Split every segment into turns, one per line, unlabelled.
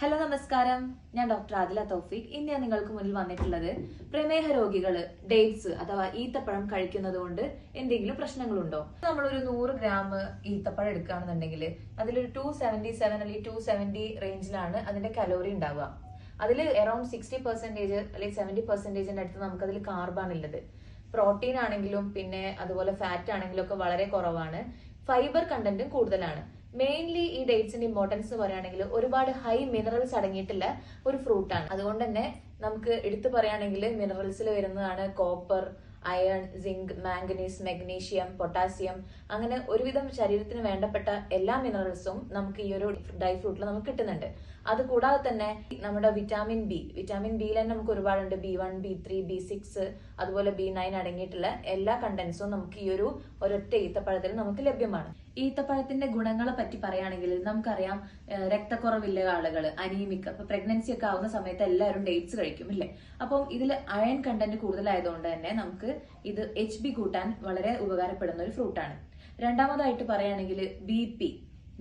Hello നമസ്കാരം. ഞാൻ doctor Adila തൗഫീഖ്. ഇന്ന് ഞാൻ നിങ്ങൾക്ക് മുന്നിൽ വന്നിട്ടുള്ളത് പ്രമേഹ രോഗികൾ ഡേറ്റ്സ് അഥവാ ഈത്തപ്പഴം കഴിക്കുന്നത് കൊണ്ട് എന്തെങ്കിലും പ്രശ്നങ്ങളുണ്ടോ? ഒരു നൂറ് ഗ്രാം ഈത്തപ്പഴം എടുക്കുകയാണെന്നുണ്ടെങ്കിൽ അതിലൊരു ടു സെവന്റി സെവൻ അല്ലെങ്കിൽ ടു സെവന്റി റേഞ്ചിലാണ് അതിന്റെ കലോറി ഉണ്ടാവുക. അതിൽ അറൌണ്ട് സിക്സ്റ്റി പെർസെന്റേജ് അല്ലെങ്കിൽ സെവന്റി പെർസെന്റേജിന്റെ അടുത്ത് നമുക്കതിൽ കാർബാണ് ഉള്ളത് പ്രോട്ടീൻ ആണെങ്കിലും പിന്നെ അതുപോലെ ഫാറ്റ് ആണെങ്കിലും ഒക്കെ വളരെ കുറവാണ്. ഫൈബർ കണ്ടന്റും കൂടുതലാണ്. മെയിൻലി ഈ ഡേറ്റ്സിന്റെ ഇമ്പോർട്ടൻസ് പറയുകയാണെങ്കിൽ ഒരുപാട് ഹൈ മിനറൽസ് അടങ്ങിയിട്ടുള്ള ഒരു ഫ്രൂട്ടാണ് അതുകൊണ്ട് തന്നെ നമുക്ക് എടുത്തു പറയുകയാണെങ്കിൽ മിനറൽസിൽ വരുന്നതാണ് copper iron zinc manganese magnesium potassium അങ്ങനെ ഒരുവിധം ശരീരത്തിന് വേണ്ടപ്പെട്ട എല്ലാ മിനറൽസും നമുക്ക് ഈ ഒരു ഡ്രൈ ഫ്രൂട്ടിൽ നമുക്ക് കിട്ടുന്നുണ്ട്. അത് കൂടാതെ തന്നെ നമ്മുടെ വിറ്റാമിൻ ബി വിറ്റാമിൻ ബിയിൽ തന്നെ നമുക്ക് ഒരുപാടുണ്ട്. B one B three B six അതുപോലെ ബി നയൻ അടങ്ങിയിട്ടുള്ള എല്ലാ കണ്ടന്റ്സും നമുക്ക് ഈ ഒരു ഒരൊറ്റ ഈത്തപ്പഴത്തിൽ നമുക്ക് ലഭ്യമാണ്. ഈത്തപ്പഴത്തിന്റെ ഗുണങ്ങളെ പറ്റി പറയുകയാണെങ്കിൽ നമുക്കറിയാം രക്തക്കുറവില്ല ആളുകൾ അനീമിക് അപ്പൊ പ്രഗ്നൻസി ഒക്കെ ആവുന്ന സമയത്ത് എല്ലാവരും ഡേറ്റ്സ് കഴിക്കും ഇല്ലേ അപ്പം ഇതിൽ അയൺ കണ്ടന്റ് കൂടുതലായതുകൊണ്ട് തന്നെ നമുക്ക് ഇത് എച്ച് ബി കൂട്ടാൻ വളരെ ഉപകാരപ്പെടുന്ന ഒരു ഫ്രൂട്ടാണ് രണ്ടാമതായിട്ട് പറയുകയാണെങ്കിൽ B P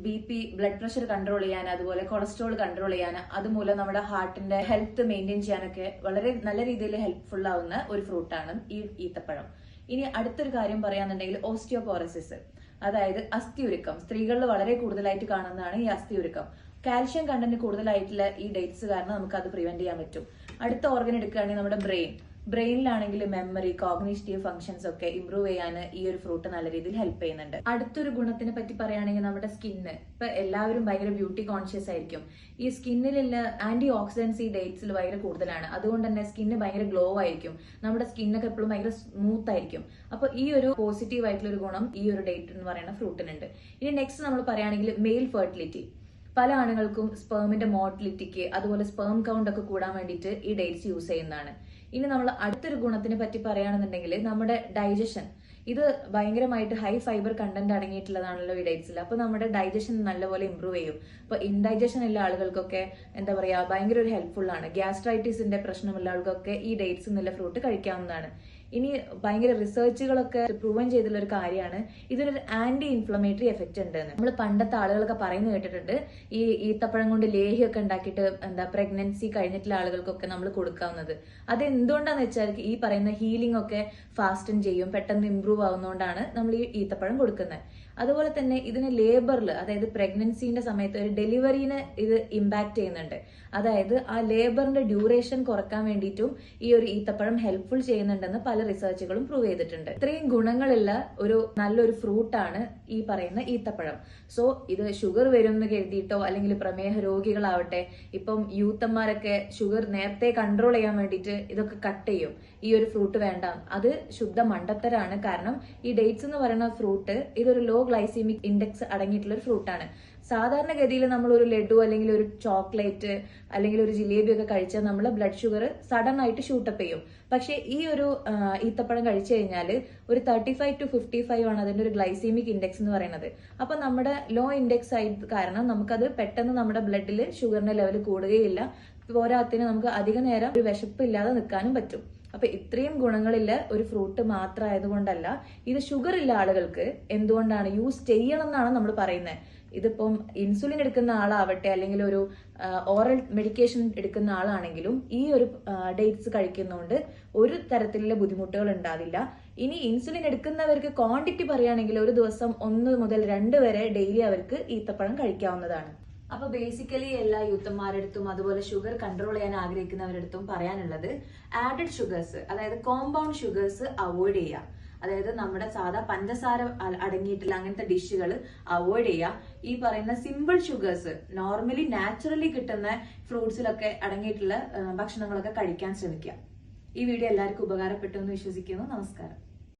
B P blood pressure control ചെയ്യാൻ അതുപോലെ കൊളസ്ട്രോൾ കൺട്രോൾ ചെയ്യാൻ അതുമൂലം നമ്മുടെ ഹാർട്ടിന്റെ ഹെൽത്ത് മെയിന്റെയിൻ ചെയ്യാനൊക്കെ വളരെ നല്ല രീതിയിൽ ഹെൽപ്ഫുൾ ആവുന്ന ഒരു ഫ്രൂട്ടാണ് ഈ ഈത്തപ്പഴം. ഇനി അടുത്തൊരു കാര്യം പറയാന്നുണ്ടെങ്കിൽ ഓസ്റ്റിയോപോറസിസ് അതായത് അസ്ഥിയുരുക്കം. സ്ത്രീകളിൽ വളരെ കൂടുതലായിട്ട് കാണുന്നതാണ് ഈ അസ്ഥിയുരുക്കം. കാൽഷ്യം കണ്ടന്റ് കൂടുതലായിട്ടുള്ള ഈ ഡേറ്റ്സ് കാരണം നമുക്ക് അത് പ്രിവെന്റ് ചെയ്യാൻ പറ്റും. അടുത്ത ഓർഗൻ എടുക്കുകയാണെങ്കിൽ നമ്മുടെ ബ്രെയിൻ ബ്രെയിനിലാണെങ്കിൽ മെമ്മറി കോഗ്നേറ്റീവ് ഫംഗ്ഷൻസ് ഒക്കെ ഇംപ്രൂവ് ചെയ്യാൻ ഈ ഒരു ഫ്രൂട്ട് നല്ല രീതിയിൽ ഹെൽപ്പ് ചെയ്യുന്നുണ്ട്. അടുത്തൊരു ഗുണത്തിനെ പറ്റി പറയുകയാണെങ്കിൽ നമ്മുടെ സ്കിന്ന് ഇപ്പൊ എല്ലാവരും ഭയങ്കര ബ്യൂട്ടി കോൺഷ്യസ് ആയിരിക്കും. ഈ സ്കിന്നിലുള്ള ആന്റി ഓക്സിഡൻസ് ഈ ഡേറ്റ്സിൽ ഭയങ്കര കൂടുതലാണ്. അതുകൊണ്ട് തന്നെ സ്കിന്ന് ഭയങ്കര ഗ്ലോ ആയിരിക്കും. നമ്മുടെ സ്കിന്നൊക്കെ എപ്പോഴും ഭയങ്കര സ്മൂത്ത് ആയിരിക്കും. അപ്പൊ ഈ ഒരു പോസിറ്റീവ് ആയിട്ടുള്ള ഒരു ഗുണം ഈ ഒരു ഡേറ്റ് എന്ന് പറയുന്ന ഫ്രൂട്ടിനുണ്ട് ഇനി നെക്സ്റ്റ് നമ്മൾ പറയുകയാണെങ്കിൽ മെയിൽ ഫെർട്ടിലിറ്റി പല ആണുങ്ങൾക്കും സ്പേമിന്റെ മോർട്ടിലിറ്റിക്ക് അതുപോലെ സ്പേം കൗണ്ട് ഒക്കെ കൂടാൻ വേണ്ടിയിട്ട് ഈ ഡേറ്റ്സ് യൂസ് ചെയ്യുന്നതാണ്. ഇനി നമ്മൾ അടുത്തൊരു ഗുണത്തിനെ പറ്റി പറയുകയാണെന്നുണ്ടെങ്കിൽ നമ്മുടെ ഡൈജഷൻ ഇത് ഭയങ്കരമായിട്ട് ഹൈ ഫൈബർ കണ്ടന്റ് അടങ്ങിയിട്ടുള്ളതാണല്ലോ ഈ ഡേറ്റ്സിൽ അപ്പൊ നമ്മുടെ ഡൈജഷൻ നല്ലപോലെ ഇമ്പ്രൂവ് ചെയ്യും. അപ്പൊ ഇൻഡൈജഷൻ ഉള്ള ആളുകൾക്കൊക്കെ എന്താ പറയാ ഭയങ്കര ഒരു ഹെൽപ്ഫുൾ ആണ്. ഗ്യാസ്ട്രൈറ്റിസിന്റെ പ്രശ്നമുള്ള ആളുകൾക്കൊക്കെ ഈ ഡേറ്റ്സ് നല്ല ഫ്രൂട്ട് കഴിക്കാവുന്നതാണ്. ഇനി ഭയങ്കര റിസർച്ചുകളൊക്കെ പ്രൂവൻ ചെയ്തിട്ടുള്ള ഒരു കാര്യമാണ്. ഇതിനൊരു ആന്റി ഇൻഫ്ലമേറ്ററി എഫക്റ്റ് ഉണ്ട് നമ്മൾ പണ്ടത്തെ ആളുകളൊക്കെ പറയുന്നു കേട്ടിട്ടുണ്ട്. ഈ ഈത്തപ്പഴം കൊണ്ട് ലേഹിയൊക്കെ ഉണ്ടാക്കിയിട്ട് എന്താ പ്രഗ്നൻസി കഴിഞ്ഞിട്ടുള്ള ആളുകൾക്കൊക്കെ നമ്മൾ കൊടുക്കാവുന്നത്. അത് എന്തുകൊണ്ടാന്ന് വെച്ചാൽ ഈ പറയുന്ന ഹീലിംഗ് ഒക്കെ ഫാസ്റ്റൻ ചെയ്യും പെട്ടെന്ന് ഇമ്പ്രൂവ് ആവുന്നതുകൊണ്ടാണ് നമ്മൾ ഈ ഈത്തപ്പഴം കൊടുക്കുന്നത്. അതുപോലെ തന്നെ ഇതിന് ലേബറിൽ അതായത് പ്രഗ്നൻസിന്റെ സമയത്ത് ഒരു ഡെലിവറിനെ ഇത് ഇമ്പാക്ട് ചെയ്യുന്നുണ്ട്. അതായത് ആ ലേബറിന്റെ ഡ്യൂറേഷൻ കുറയ്ക്കാൻ വേണ്ടിയിട്ടും ഈ ഒരു ഈത്തപ്പഴം ഹെൽപ്ഫുൾ ചെയ്യുന്നുണ്ടെന്ന് പല റിസർച്ചുകളും പ്രൂവ് ചെയ്തിട്ടുണ്ട്. ഇത്രയും ഗുണങ്ങളുള്ള ഒരു നല്ലൊരു ഫ്രൂട്ടാണ് ഈ പറയുന്ന ഈത്തപ്പഴം. സോ ഇത് ഷുഗർ വരും എന്ന് കരുതിയിട്ടോ അല്ലെങ്കിൽ പ്രമേഹ രോഗികളാവട്ടെ ഇപ്പം യൂത്തന്മാരൊക്കെ ഷുഗർ നേരത്തെ കൺട്രോൾ ചെയ്യാൻ വേണ്ടിയിട്ട് ഇതൊക്കെ കട്ട് ചെയ്യും. ഈ ഒരു ഫ്രൂട്ട് വേണ്ട. അത് ശുദ്ധ മണ്ടത്തരാണ്. കാരണം ഈ ഡേറ്റ്സ് എന്ന് പറയുന്ന ഫ്രൂട്ട് ഇതൊരു ലോ ഗ്ലൈസീമിക് ഇൻഡെക്സ് അടങ്ങിയിട്ടുള്ള ഒരു ഫ്രൂട്ടാണ് സാധാരണഗതിയിൽ നമ്മൾ ഒരു ലഡു അല്ലെങ്കിൽ ഒരു ചോക്ലേറ്റ് അല്ലെങ്കിൽ ഒരു ജിലേബി ഒക്കെ കഴിച്ചാൽ നമ്മൾ ബ്ലഡ് ഷുഗർ സഡൻ ആയിട്ട് ഷൂട്ടപ്പ് ചെയ്യും. പക്ഷേ ഈ ഒരു ഈത്തപ്പഴം കഴിച്ചു കഴിഞ്ഞാൽ ഒരു thirty five two fifty five ആണ് അതിന്റെ ഒരു ഗ്ലൈസീമിക് ഇൻഡെക്സ് എന്ന് പറയുന്നത്. അപ്പൊ നമ്മുടെ ലോ ഇൻഡെക്സ് ആയത് കാരണം നമുക്കത് പെട്ടെന്ന് നമ്മുടെ ബ്ലഡിൽ ഷുഗറിന്റെ ലെവൽ കൂടുകയില്ല. പോരാത്തിന് നമുക്ക് അധിക നേരം ഒരു വിശപ്പില്ലാതെ നിൽക്കാനും പറ്റും. അപ്പൊ ഇത്രയും ഗുണങ്ങളില്ല ഒരു ഫ്രൂട്ട് മാത്രം ആയതുകൊണ്ടല്ല ഇത് ഷുഗർ ഇല്ല ആളുകൾക്ക് എന്തുകൊണ്ടാണ് യൂസ് ചെയ്യണം എന്നാണ് നമ്മൾ പറയുന്നത്. ഇതിപ്പം ഇൻസുലിൻ എടുക്കുന്ന ആളാവട്ടെ അല്ലെങ്കിൽ ഒരു ഓറൽ മെഡിക്കേഷൻ എടുക്കുന്ന ആളാണെങ്കിലും ഈ ഒരു ഡേറ്റ്സ് കഴിക്കുന്നതുകൊണ്ട് ഒരു തരത്തിലുള്ള ബുദ്ധിമുട്ടുകൾ ഉണ്ടാവില്ല. ഇനി ഇൻസുലിൻ എടുക്കുന്നവർക്ക് ക്വാണ്ടിറ്റി പറയുകയാണെങ്കിൽ ഒരു ദിവസം ഒന്ന് മുതൽ രണ്ട് വരെ ഡെയിലി അവർക്ക് ഈത്തപ്പഴം കഴിക്കാവുന്നതാണ്. അപ്പൊ ബേസിക്കലി എല്ലാ യൂത്തന്മാരെടുത്തും അതുപോലെ ഷുഗർ കൺട്രോൾ ചെയ്യാൻ ആഗ്രഹിക്കുന്നവരെടുത്തും പറയാനുള്ളത് ആഡഡ് ഷുഗേഴ്സ് അതായത് കോമ്പൗണ്ട് ഷുഗേഴ്സ് അവോയ്ഡ് ചെയ്യുക. അതായത് നമ്മുടെ സാധാ പഞ്ചസാര അടങ്ങിയിട്ടുള്ള അങ്ങനത്തെ ഡിഷുകൾ അവോയ്ഡ് ചെയ്യുക. ഈ പറയുന്ന സിമ്പിൾ ഷുഗേഴ്സ് നോർമലി നാച്ചുറലി കിട്ടുന്ന ഫ്രൂട്ട്സിലൊക്കെ അടങ്ങിയിട്ടുള്ള ഭക്ഷണങ്ങളൊക്കെ കഴിക്കാൻ ശ്രമിക്കുക. ഈ വീഡിയോ എല്ലാവർക്കും ഉപകാരപ്പെട്ടു എന്ന് വിശ്വസിക്കുന്നു. നമസ്കാരം.